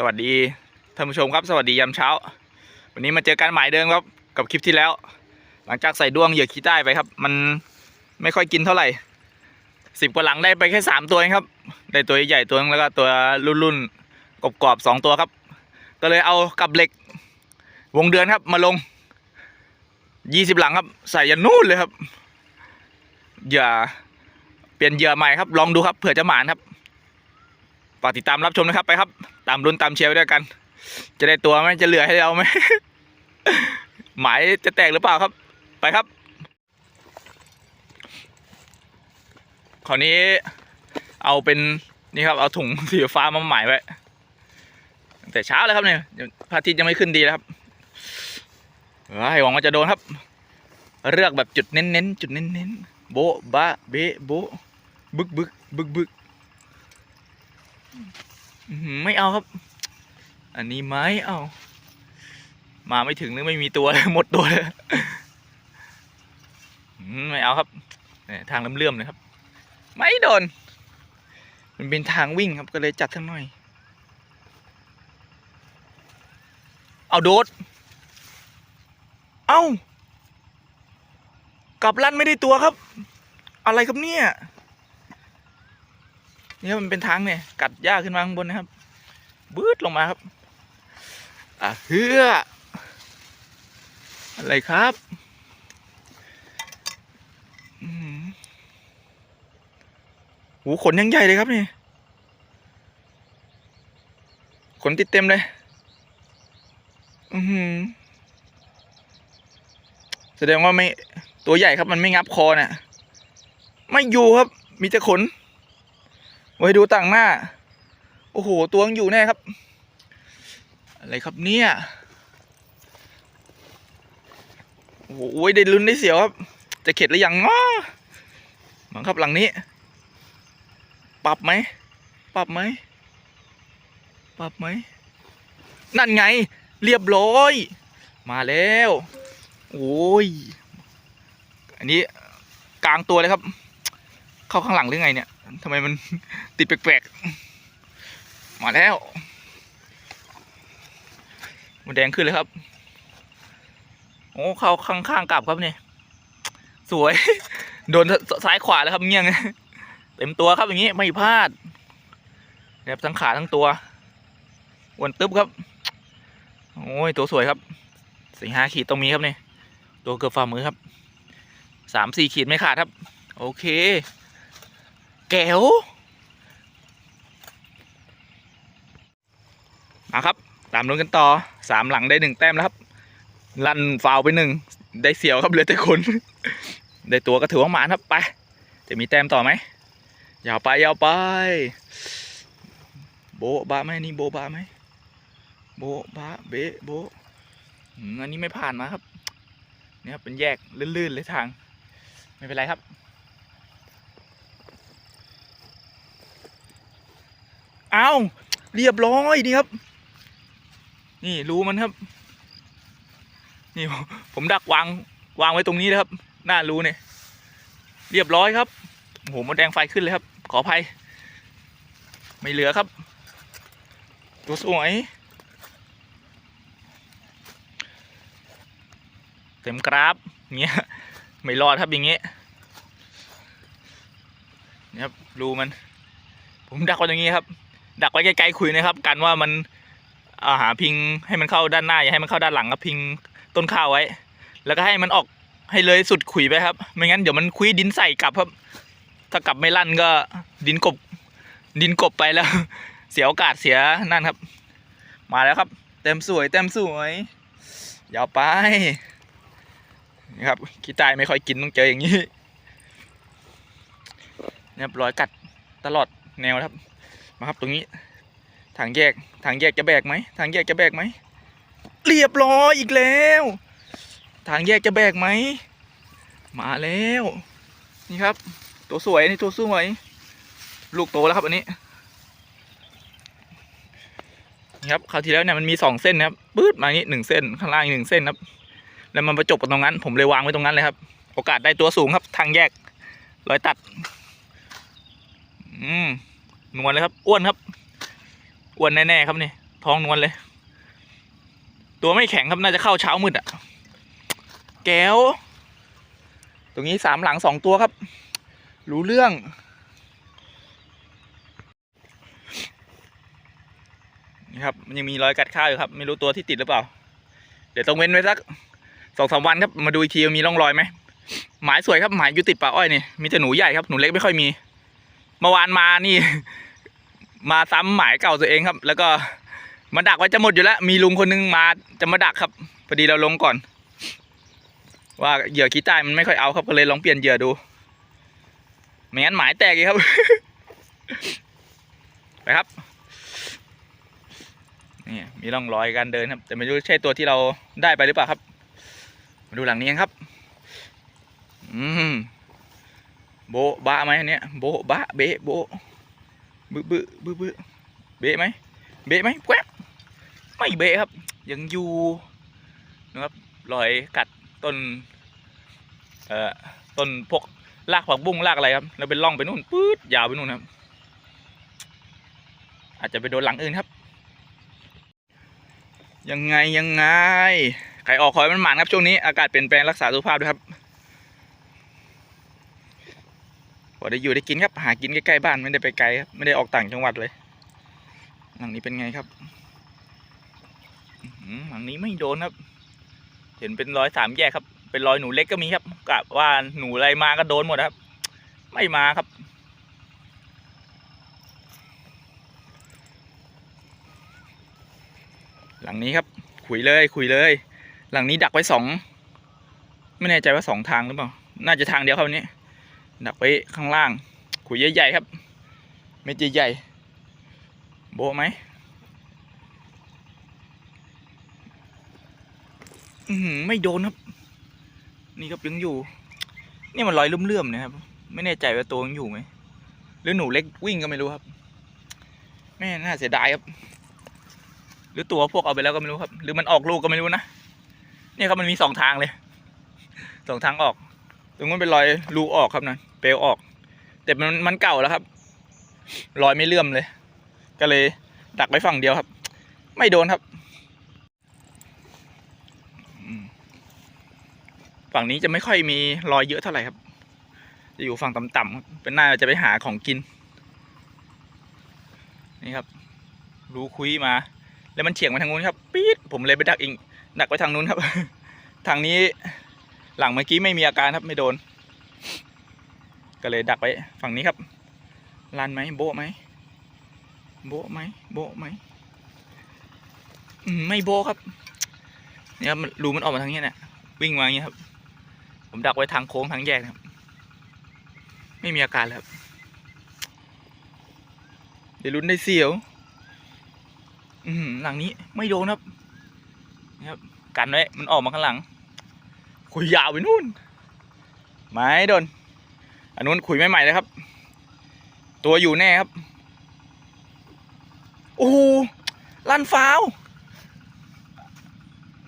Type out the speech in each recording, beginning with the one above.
สวัสดีท่านผู้ชมครับสวัสดียามเช้า วันนี้มาเจอกันหมายเดิมครับกับคลิปที่แล้ว หลังจากใส่ด้วงเหยื่อขี้ใต้ไปครับ มันไม่ค่อยกินเท่าไหร่สิบกว่าหลังได้ไปแค่สามตัวเองครับ ได้ตัวใหญ่ตัวนึงแล้วก็ตัวรุ่นๆกรอบสองตัวครับ ก็เลยเอากับเหล็ก วงเดือนครับมาลงยี่สิบหลังครับ ใส่ยันนู่นเลยครับเหยื่อเปลี่ยนเหยื่อใหม่ครับ ลองดูครับเผื่อจะหมานครับฝากติดตามรับชมนะครับไปครับ ตามรุนตามเชียร์ไว้ด้วยกัน จะได้ตัวไหมจะเหลือให้เราไหมหมายจะแตกหรือเปล่าครับ ไปครับคราวนี้เอาเป็นนี่ครับเอาถุงสีฟ้ามาหมายไว้แต่เช้าเลยครับเนี่ยพระอาทิตย์ยังไม่ขึ้นดีแล้วครับหวังว่าจะโดนครับ เลือกแบบจุดเน้นๆจุดเน้นๆโบบะเบโบบึกบึกบึกบึก ไม่เอาครับ อันนี้ไม่เอา มาไม่ถึงหรือไม่มีตัวเลยหมดตัวเลยไม่เอาครับทางเลื่อมๆเลยครับ ไม่โดน มันเป็นทางวิ่งครับก็เลยจัดทั้งหน่อย เอาโดด เอากลับลั่นไม่ได้ตัวครับ อะไรครับเนี่ย นี่มันเป็นทางเนี่ยกัดหญ้าขึ้นมาข้างบนนะครับบืดลงมาครับ อะเฮืออะไรครับอื้อหือโหขนยังใหญ่เลยครับนี่ ขนติดเต็มเลย อือหือแสดงว่าไม่ตัวใหญ่ครับมันไม่งับคอเนี่ยไม่อยู่ครับ มีแต่ขน ไว้ดูต่างหน้า โอ้โห ตัวยังอยู่แน่ครับ อะไรครับเนี่ย โอ้โหได้ลุ้นได้เสียวครับ จะเข็ดหรือยังเนาะมังครับหลังนี้ ปรับไหม ปรับไหม ปรับไหม นั่นไง เรียบร้อย มาแล้ว โอ้ย อันนี้กลางตัวเลยครับ เข้าข้างหลังหรือไงเนี่ย ทำไมมันติดแปลกๆ มาแล้วมันแดงขึ้นเลยครับ โอ้ เข้าข้างๆกลับครับนี่ สวย โดนซ้ายขวาแล้วครับเงี้ยงเต็มตัวครับอย่างนี้ไม่พลาดแบบทั้งขาทั้งตัวอ้วนตึ๊บครับ โอ้ยตัวสวยครับสี่ห้าขีดตรงนี้ครับนี่ตัวเกือบฝ่ามือครับสามสี่ขีดไม่ขาดครับ โอเค แก้วมาครับ ตามลุ้นกันต่อสามหลังได้หนึ่งแต้มแล้วครับ ลั่นฟาวไปหนึ่งได้เสียวครับเหลือแต่คนได้ตัวก็ถือว่าหมานครับไป จะมีแต้มต่อไหมยาวไปยาวไป โบบะไหมนี่โบบะไหมโบบะเบะโบอันนี้ไม่ผ่านมาครับเนี่ยครับเป็นแยกลื่นๆเลยทาง ไม่เป็นไรครับ เอาเรียบร้อยนี่ครับ นี่รูมันครับ นี่ผมดักวางวางไว้ตรงนี้นะครับหน้ารูเนี่ย เรียบร้อยครับโอ้โหมดแดงไฟขึ้นเลยครับ ขออภัย ไม่เหลือครับตัวสวยเต็มกราฟเงี้ยไม่รอดครับอย่างเงี้ยนี่ครับรูมัน ผมดักไว้ตรงนี้ครับ ดักไว้ใกล้ๆคุยนะครับ กันว่ามันเอาหาพิงให้มันเข้าด้านหน้าอย่าให้มันเข้าด้านหลังครับพิงต้นข้าวไว้ แล้วก็ให้มันออกให้เลยสุดขุยไปครับ ไม่งั้นเดี๋ยวมันคุยดินใส่กลับครับ ถ้ากลับไม่ลั่นก็ดินกบ ดินกบไปแล้ว เสียโอกาสเสียนั่นครับ มาแล้วครับ เต็มสวยเต็มสวยยาวไปนี่ครับขี้ตายไม่ค่อยกินต้องเจออย่างนี้เรียบร้อยกัดตลอดแนวครับ มาครับตรงนี้ ทางแยกทางแยกจะแบกไหมทางแยกจะแบกไหมเรียบร้อยอีกแล้ว ทางแยกจะแบกไหมมาแล้วนี่ครับ ตัวสวยนี่ตัวสวยลูกโตแล้วครับอันนี้นี่ครับคราวที่แล้วเนี่ยมันมีสองเส้นนะครับปื๊ดมาอย่างนี้หนึ่งเส้นข้างล่างอีกหนึ่งเส้นครับ แล้วมันประจบกันตรงนั้น ผมเลยวางไว้ตรงนั้นเลยครับ โอกาสได้ตัวสูงครับ ทางแยกรอยตัด อืม นวลเลยครับ อ้วนครับ อ้วนแน่ๆครับนี่ท้องนวลเลย ตัวไม่แข็งครับน่าจะเข้าเช้ามืดอะแก้ว ตรงนี้สามหลังสองตัวครับ รู้เรื่อง นี่ครับ มันยังมีรอยกัดข้าวอยู่ครับ ไม่รู้ตัวที่ติดหรือเปล่า เดี๋ยวต้องเว้นไว้สักสองสามวันครับ มาดูอีกทีมีร่องรอยไหมหมายสวยครับหมายอยู่ติดป่าอ้อยนี่ มีแต่หนูใหญ่ครับ หนูเล็กไม่ค่อยมี เมื่อวานมานี่ มาซ้ำหมายเก่าตัวเองครับ แล้วก็มาดักไว้จะหมดอยู่แล้ว มีลุงคนนึงมาจะมาดักครับพอดีเราลงก่อน ว่าเหยื่อขี้ใต้มันไม่ค่อยเอาครับก็เลยลองเปลี่ยนเหยื่อดูไม่งั้นหมายแตกอีกครับ ไปครับนี่มีร่องรอยการเดินครับ แต่ไม่รู้ใช่ตัวที่เราได้ไปหรือเปล่าครับ มาดูหลังนี้ครับ อืม โบะบะไหมอันเนี้ยโบะบะเบะโบะบึบึบึบึเบะไหมเบะไหมแควบไม่เบะครับ ยังอยู่นะครับรอยกัดต้นเอ่อต้นพกรากผักบุ้งรากอะไรครับแล้วเป็นร่องไปนู่นปื๊ดยาวไปนู่นครับ อาจจะไปโดนหลังอื่นครับ ยังไงยังไงไข่ออกคอยมันหมานครับช่วงนี้อากาศเปลี่ยนแปลงรักษาสุขภาพด้วยครับ พอได้อยู่ได้กินครับ หากินใกล้ๆบ้านไม่ได้ไปไกลครับไม่ได้ออกต่างจังหวัดเลย หลังนี้เป็นไงครับหลังนี้ไม่โดนครับ เห็นเป็นรอยสามแยกครับ เป็นรอยหนูเล็กก็มีครับกะว่าหนูอะไรมาก็โดนหมดครับ ไม่มาครับหลังนี้ครับขุยเลยขุยเลย หลังนี้ดักไว้สองไม่แน่ใจว่าสองทางหรือเปล่า น่าจะทางเดียวครับอันนี้ ดักไว้ข้างล่าง ขุยใหญ่ๆครับ เม็ดใหญ่ๆโบไหมอือหือไม่โดนครับ นี่ครับยังอยู่ นี่มันรอยเลื่อมๆนะครับ ไม่แน่ใจว่าตัวยังอยู่ไหมหรือหนูเล็กวิ่งก็ไม่รู้ครับ แม่น่าเสียดายครับ หรือตัวพวกเอาไปแล้วก็ไม่รู้ครับ หรือมันออกลูกก็ไม่รู้นะเนี่ยครับมันมีสองทางเลยสองทางออก ตรงนู้นเป็นรอยรูออกครับนะ เปลวออก แต่มันมันเก่าแล้วครับรอยไม่เลื่อมเลย ก็เลยดักไว้ฝั่งเดียวครับ ไม่โดนครับ ฝั่งนี้จะไม่ค่อยมีรอยเยอะเท่าไหร่ครับ จะอยู่ฝั่งต่ำๆเป็นหน้าจะไปหาของกิน นี่ครับ รูคุยมา แล้วมันเฉียงมาทางนู้นครับปี๊ดผมเลยไปดักอิงดักไว้ทางนู้นครับ ทางนี้หลังเมื่อกี้ไม่มีอาการครับไม่โดน ก็เลยดักไว้ฝั่งนี้ครับลันไหมโบไหมโบไหมโบไหมไม่โบครับเนี่ยครับมันรูมันออกมาทางนี้เนี่ยวิ่งมาอย่างนี้ครับ ผมดักไว้ทางโค้งทางแยกครับ ไม่มีอาการเลยครับ เดี๋ยวลุ้นได้เสียว อืมหลังนี้ไม่โดนครับนะครับ กันไว้มันออกมาข้างหลังคุยยาวไปนู่น ไม่โดน อันนู้นคุยไม่ใหม่เลยครับ ตัวอยู่แน่ครับ โอ้โหลั่นฟาว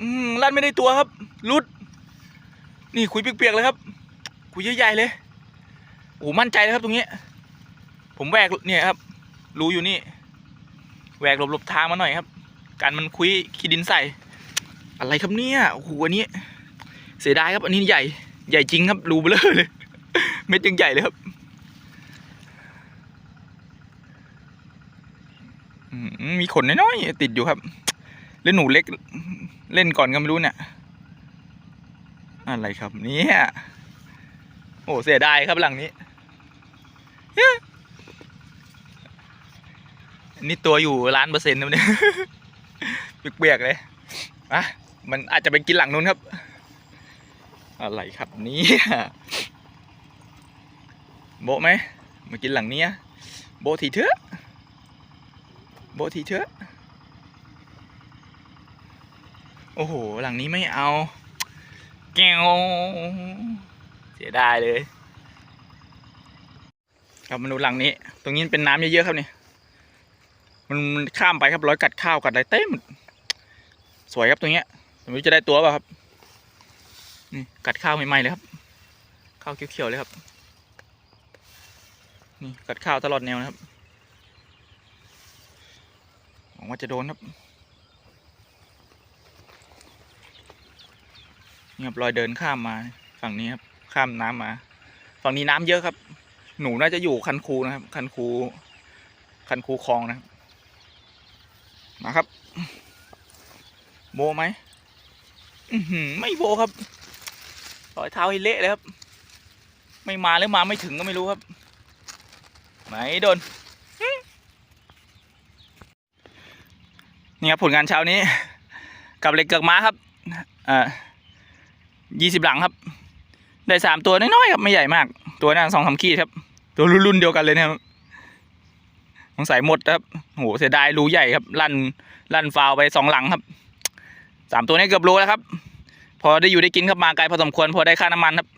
อืมลั่นไม่ได้ตัวครับรุด นี่คุยเปียกๆเลยครับคุยใหญ่ๆเลยโอ้มั่นใจเลยครับตรงนี้ ผมแหวกเนี่ยครับ รู้อยู่นี่แหวกหลบๆทางมาหน่อยครับ การมันคุยขี้ดินใส่ อะไรครับเนี่ยโอ้โหอันนี้ เสียดายครับอันนี้ใหญ่ ใหญ่จริงครับรูเบลอเลย เม็ดยังใหญ่เลยครับมีขนน้อยๆติดอยู่ครับหรือหนูเล็กเล่นก่อนก็ไม่รู้เนี่ย อะไรครับเนี่ยโอ้เสียดายครับหลังนี้นนี่ตัวอยู่ล้านเปอร์เซ็นต์นะเนี่ยเปียกๆเลยอะมันอาจจะไปกินหลังนู้นครับ อะไรครับเนี่ย โบไหมมากินหลังเนี้ยโบทีเถอะโบทีเถอะโอ้โห หลังนี้ไม่เอา แก้วเสียดายเลย ครับมาดูหลังนี้ ตรงนี้เป็นน้ำเยอะๆครับนี่มันมันข้ามไปครับร้อยกัดข้าวกัดอะไรเต็ม สวยครับตรงเนี้ยไม่รู้จะได้ตัวเปล่าครับ นี่กัดข้าวใหม่ๆเลยครับ ข้าวเขียวๆเลยครับ นี่กัดข้าวตลอดแนวนะครับโอ้ว่าจะโดนครับนี่ครับรอยเดินข้ามมาฝั่งนี้ครับ ข้ามน้ำมา ฝั่งนี้น้ำเยอะครับ หนูน่าจะอยู่คันคูนะครับ คันคู คันคูคลองนะครับมาครับ โบไหมอื้อหือไม่โบครับ รอยเท้าให้เละเลยครับ ไม่มาหรือมาไม่ถึงก็ไม่รู้ครับ ไหนโดน นี่ครับผลงานเช้านี้ กับเหล็กเกือกม้าครับอ่ายี่สิบหลังครับ ได้สามตัวน้อยๆครับไม่ใหญ่มาก ตัวนั้นสองสามขีดครับ ตัวรุ่นๆเดียวกันเลยนะครับสงสัยหมดครับโหเสียดายรูใหญ่ครับ ลั่นลั่นฟาวไปสองหลังครับสามตัวนี้เกือบโลแล้วครับ พอได้อยู่ได้กินครับมาไกลพอสมควร พอได้ค่าน้ำมันครับ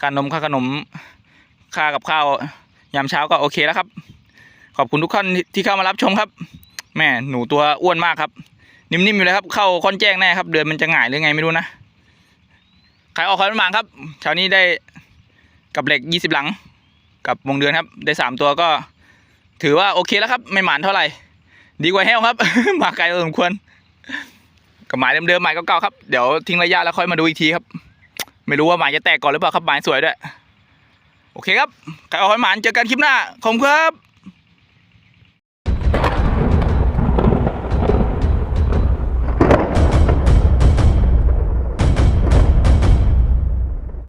ค่านมค่าขนมค่ากับข้าว ยามเช้าก็โอเคแล้วครับ ขอบคุณทุกท่านที่เข้ามารับชมครับ แม่หนูตัวอ้วนมากครับ นิ่มๆอยู่เลยครับ เข้าค้อนแจ้งแน่ครับ เดือนมันจะง่ายหรือไงไม่รู้นะขายออกคอยมันมาครับเช้านี้ได้กับเหล็กยี่สิบหลัง กับวงเดือนครับ ได้สามตัวก็ ถือว่าโอเคแล้วครับ ไม่หมานเท่าไหร่ ดีกว่าแห้วครับ มาไกลพอสมควรกับหมายเดิมๆหมายเก่าๆครับ เดี๋ยวทิ้งระยะแล้วค่อยมาดูอีกทีครับ ไม่รู้ว่าหมายจะแตกก่อนหรือเปล่าครับหมายสวยด้วย โอเคครับใครเอาหอยหมานเจอกันคลิปหน้าขอบคุณครับ